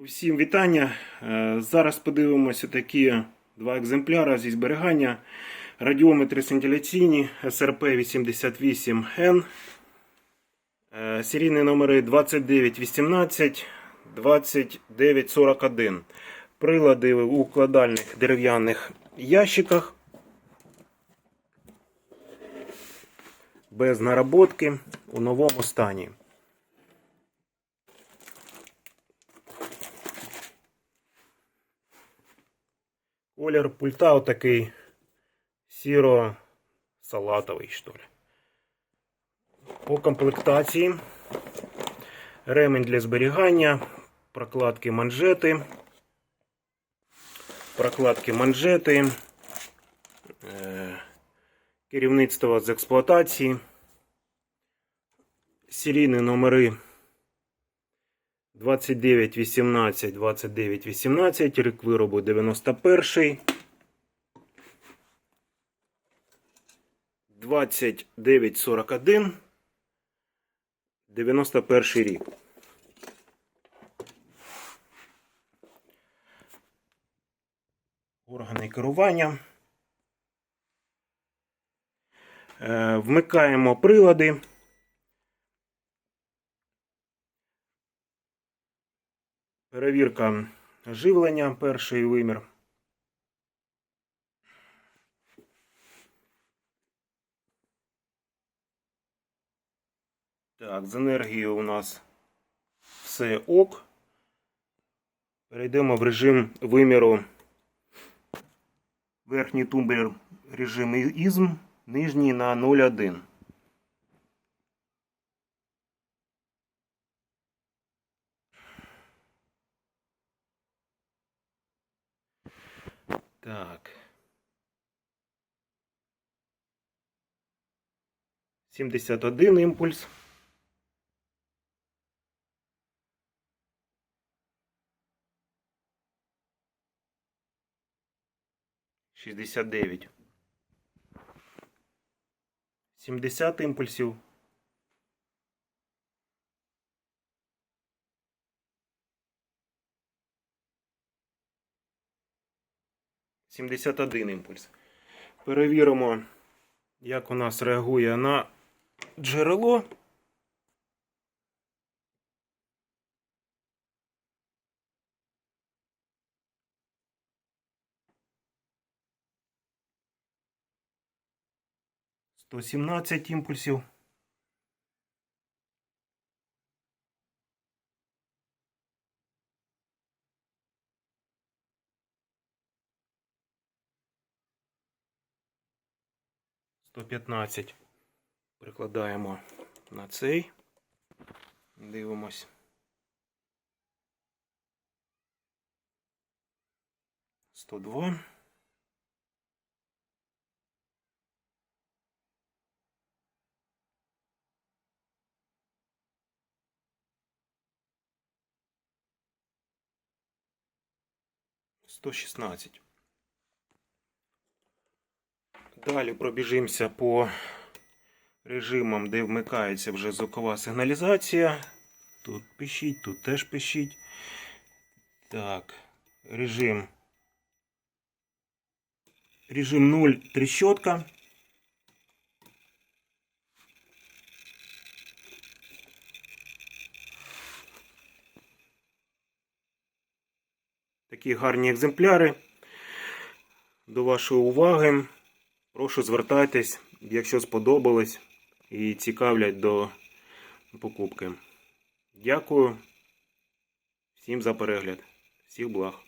Всім вітання. Е, Зараз подивимося такі два екземпляри зі зберігання. Радіометри синтиляційні SRP 88N. Е, Серійні номери 2918, 2941. Прилади у укладальних дерев'яних ящиках. Без наработки у новому стані. Колір пульта отакий сіро-салатовий, що ли. По комплектації ремень для зберігання, прокладки манжети, прокладки манжети, е, керівництво з експлуатації, серійні номери 2918, 2918, рік виробу 91. 2941, 91 рік. Органи керування. Е, Вмикаємо прилади. Перевірка живлення, перший вимір. Так, з енергією у нас все ок. Перейдемо в режим виміру. Верхній тумблер режим ізм, нижній на 0,1. Так. 71 імпульс. Шістдесят дев'ять. Сімдесят імпульсів. Сімдесят один імпульс. Перевіримо, як у нас реагує на джерело. Сто сімнадцять імпульсів. 115 прикладаємо на цей, дивимось. 102. 116. Далі пробіжимося по режимам, де вмикається вже звукова сигналізація. Тут пишіть, тут теж пишіть. Так, режим. Режим 0 трещотка. Такі гарні екземпляри. До вашої уваги. Прошу звертайтесь, якщо сподобалось і цікавлять до покупки. Дякую всім за перегляд. Всіх благ.